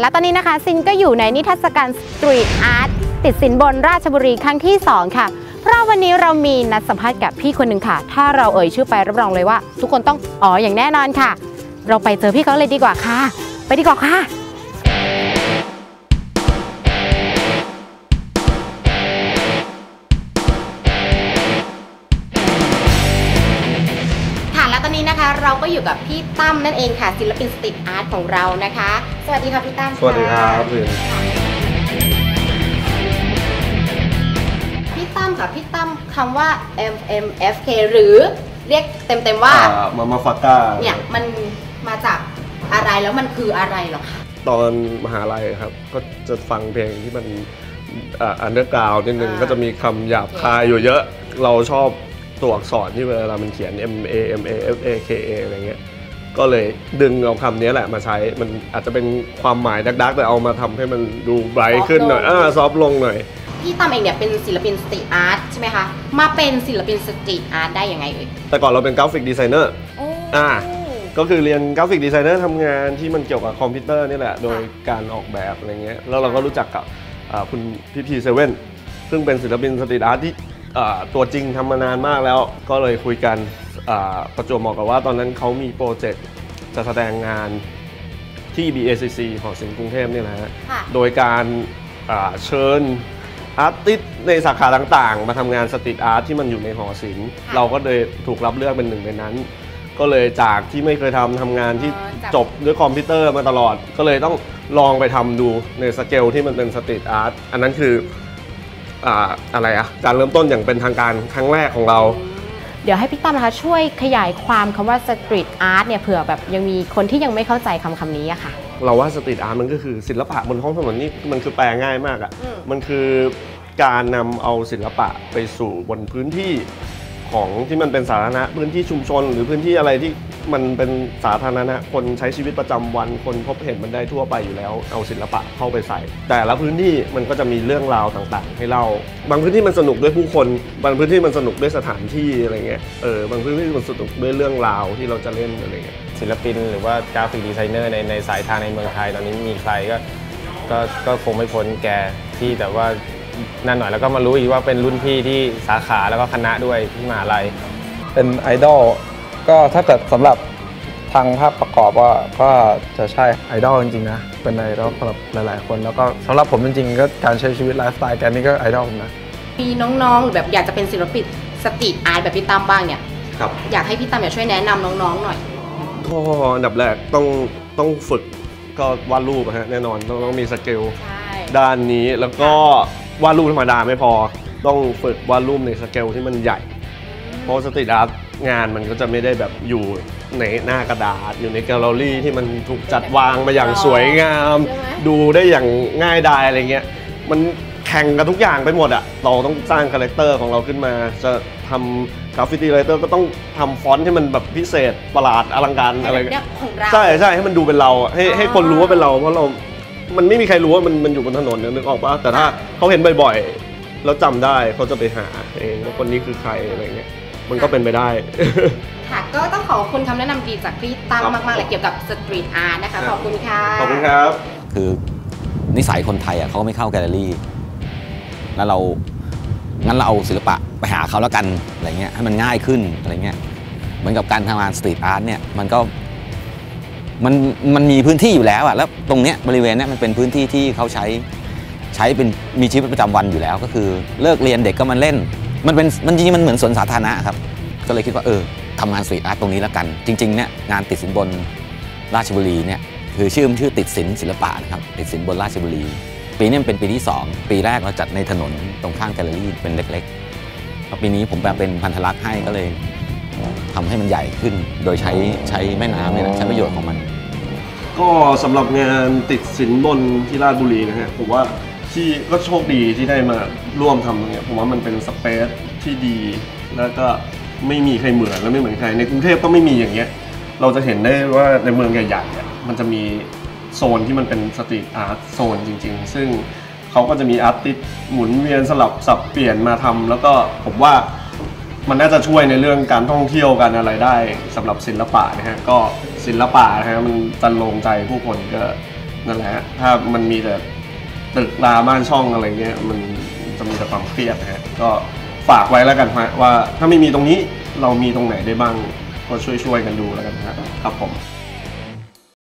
และตอนนี้นะคะซินก็อยู่ในนิทรรศการสตรีทอาร์ตติดสินบนราชบุรีครั้งที่ 2 ค่ะ เพราะวันนี้เรามีนัดสัมภาษณ์กับพี่คนหนึ่งค่ะ ถ้าเราเอ่ยชื่อไปรับรองเลยว่า ทุกคนต้องอ๋ออย่างแน่นอนค่ะ เราไปเจอพี่เขาเลยดีกว่าค่ะ ไปดีกว่าค่ะ นนี้นะคะ เราก็อยู่กับพี่ตั้มนั่นเองค่ะ ศิลปินสตรีทอาร์ตของเรานะคะ สวัสดีค่ะพี่ตั้มสวัสดีครับะเพื่อนพี่ตั้มค่ะพี่ตั้มคำว่า MMFK หรือเรียกเต็มๆว่ามามาฟาก้าเนี่ยมันมาจากอะไรแล้วมันคืออะไรเหรอคะตอนมหาลัยครับ ก็จะฟังเพลงที่มันอันเดอร์กราวนิดนึงอ่าก็จะมีคำหยาบคายอยู่เยอะเราชอบ ตัวอักษรที่เวลามันเขียน M A M A F A K A อะไรเงี้ยก็เลยดึงเอาคำนี้แหละมาใช้มันอาจจะเป็นความหมายดักๆ แต่เอามาทำให้มันดูไบรท์ขึ้นหน่อยอ่าซอฟลงหน่อยพี่ตั้มเองเนี่ยเป็นศิลปินสตรีทอาร์ตใช่ไหมคะ มาเป็นศิลปินสตรีทอาร์ตได้ยังไงเอ่ย แต่ก่อนเราเป็นกราฟิกดีไซเนอร์อ่า ก็คือเรียนกราฟิกดีไซเนอร์ทำงานที่มันเกี่ยวกับคอมพิวเตอร์นี่แหละ โดยการออกแบบอะไรเงี้ย แล้วเราก็รู้จักกับอ่าคุณพิธีเซเว่นซึ่งเป็นศิลปินสตรีทอาร์ตที่อ่า ตัวจริงทำมานานมากแล้วก็เลยคุยกันอ่าประจวบเหมาะกับว่าตอนนั้นเขามีโปรเจกต์จะแสดงงานที่ BACC หอศิลป์กรุงเทพนี่แหละฮะค่ะโดยการอ่าเชิญอาร์ติสต์ในสาขาต่างๆ มาทำงานสตรีทอาร์ตที่มันอยู่ในหอศิลป์ค่ะเราก็เลยถูกรับเลือกเป็นหนึ่งในนั้น ก็เลยจากที่ไม่เคยทำทำงานที่อ๋อจากจบด้วยคอมพิวเตอร์มาตลอด ก็เลยต้องลองไปทำดูในสเกลที่มันเป็นสตรีทอาร์ตอันนั้นคือ อ่าอะไรอะการเริ่มต้นอย่างเป็นทางการครั้งแรกของเรา เดี๋ยวให้พี่ตั้มนะคะช่วยขยายความคำว่าสตรีทอาร์ตเนี่ยเผื่อแบบยังมีคนที่ยังไม่เข้าใจคำคำนี้อะค่ะ เราว่าสตรีทอาร์ตมันก็คือศิลปะบนท้องถนนนี่มันคือแปลง่ายมากอะ่ะอืมมันคือการนำเอาศิลปะไปสู่บนพื้นที่ของที่มันเป็นสาธารณะพื้นที่ชุมชน หรือพื้นที่อะไรที่ มันเป็นสาธารณะคนใช้ชีวิตประจำวัน คนพบเห็นมันได้ทั่วไปอยู่แล้ว เอาศิลปะเข้าไปใส่ แต่ละพื้นที่มันก็จะมีเรื่องราวต่างๆ ให้เล่า บางพื้นที่มันสนุกด้วยผู้คน บางพื้นที่มันสนุกด้วยสถานที่อะไรเงี้ย เออ บางพื้นที่มันสนุกด้วยเรื่องราวที่เราจะเล่นอะไรเงี้ย ศิลปินหรือว่ากราฟิกดีไซเนอร์ในในสายทางในเมืองไทยตอนนี้มีใครก็ ก็ก็คงไม่พ้นแกที่แต่ว่านั่นหน่อยแล้วก็มารู้อีกว่าเป็นรุ่นพี่ที่สาขาแล้วก็คณะด้วยที่มหาลัยเป็นไอดอล ก็ถ้าเกิดสำหรับทางภาพประกอบว่าก็จะใช่ไอดอลจริงๆนะ เป็นไอดอลสำหรับหลายๆคน แล้วก็สำหรับผมจริงๆก็การใช้ชีวิตไลฟ์สไตล์แกนี่ก็ไอดอลผมนะ มีน้องๆหรือแบบอยากจะเป็นศิลปินสตรีทอาร์ตแบบพี่ตั้มบ้างเนี่ยครับอยากให้พี่ตั้มเนี่ยช่วยแนะนำน้องๆหน่อย ก็อันดับแรกต้องต้องฝึกก็วาดรูปอะฮะแน่นอนต้องต้องมีสเกลใช่ ด้านนี้แล้วก็วาดรูปธรรมดาไม่พอ ต้องฝึกวาดรูปในสเกลที่มันใหญ่ เพราะสตรีทอาร์ต งานมันก็จะไม่ได้แบบอยู่ในหน้ากระดาษ อยู่ในแกลเลอรี่ที่มันถูกจัดวางมาอย่างสวยงาม ใช่ไหม ดูได้อย่างง่ายดายอะไรเงี้ยมันแข่งกันทุกอย่างไปหมดอะเราต้องสร้างคาแรคเตอร์ของเราขึ้นมา จะทำกราฟฟิตี้ไรเตอร์ก็ต้องทำฟอนต์ให้มันแบบพิเศษประหลาดอลังการอะไรเนี่ยของเรา ใช่ใช่ให้มันดูเป็นเราอะให้อ๋อให้คนรู้ว่าเป็นเรา เพราะเรา มันไม่มีใครรู้ว่ามันมันอยู่บนถนนเนี่ยนึกออกปะแต่ถ้าเขาเห็นบ่อยๆ แล้วจำได้เขาจะไปหาเองว่าคนนี้คือใครอะไรเงี้ย มันก็เป็นไปได้ ค่ะ ก็ต้องขอบคุณคำแนะนำดีจากพี่ตั้มครับมากๆเลยเกี่ยวกับสตรีทอาร์ตนะคะ ขอบคุณค่ะ ขอบคุณครับ คือนิสัยคนไทยอะเขาก็ไม่เข้าแกลเลอรี่ แล้วเรา งั้นเราเอาศิลปะไปหาเขาแล้วกัน อะไรเงี้ย ให้มันง่ายขึ้น อะไรเงี้ย เหมือนกับการทำงานสตรีทอาร์ตเนี่ย มันก็ มัน มันมีพื้นที่อยู่แล้วอะ แล้วตรงเนี้ยบริเวณเนี้ยมันเป็นพื้นที่ที่เขาใช้ ใช้เป็นมีชีวิตประจำวันอยู่แล้ว ก็คือ เลิกเรียนเด็กก็มาเล่น มันเป็นมันจริงๆมันเหมือนสวนสาธารณะครับ ก็เลยคิดว่าเออทำงานสตรีทอาร์ตตรงนี้แล้วกัน จริงๆเนี่ยงานติดสินบนราชบุรีเนี่ยคือชื่อมชื่อติดสินศิลปะนะครับติดสินบนราชบุรี ปีนี้เป็นปีที่ 2 ปีแรกเราจัดในถนนตรงข้างแกลเลอรี่เป็นเล็กๆพอปีนี้ผมแปลเป็นพันธลักษณ์ให้ก็เลยทำให้มันใหญ่ขึ้น โดยใช้ใช้แม่น้ำเนี่ยใช้ประโยชน์ของมัน ก็สำหรับงานติดสินบนที่ราชบุรีนะฮะผมว่า ที่ก็โชคดีที่ได้มาร่วมทำตรงเนี้ยผมว่ามันเป็นสเปซที่ดี แล้วก็ไม่มีใครเหมือนและไม่เหมือนใครในกรุงเทพก็ไม่มีอย่างเงี้ย เราจะเห็นได้ว่าในเมืองใหญ่ๆอะมันจะมีโซนที่มันเป็นสตรีทอาร์ตโซนจริง ๆ ซึ่งเขาก็จะมีอาร์ติสต์หมุนเวียนสลับสับเปลี่ยนมาทำแล้วก็ผมว่ามันน่าจะช่วยในเรื่องการท่องเที่ยวกันอะไรได้สำหรับศิลปะนะฮะก็ศิลปะนะฮะมันจันลงใจผู้คนก็นั่นแหละฮะถ้ามันมีแต่ ตึกราบ้านช่องอะไรเงี้ยมันจะมีแต่ความเครียดนะฮะก็ฝากไว้แล้วกันฮะว่าถ้าไม่มีตรงนี้เรามีตรงไหนได้บ้างก็ช่วยๆกันดูแล้วกันนะครับผม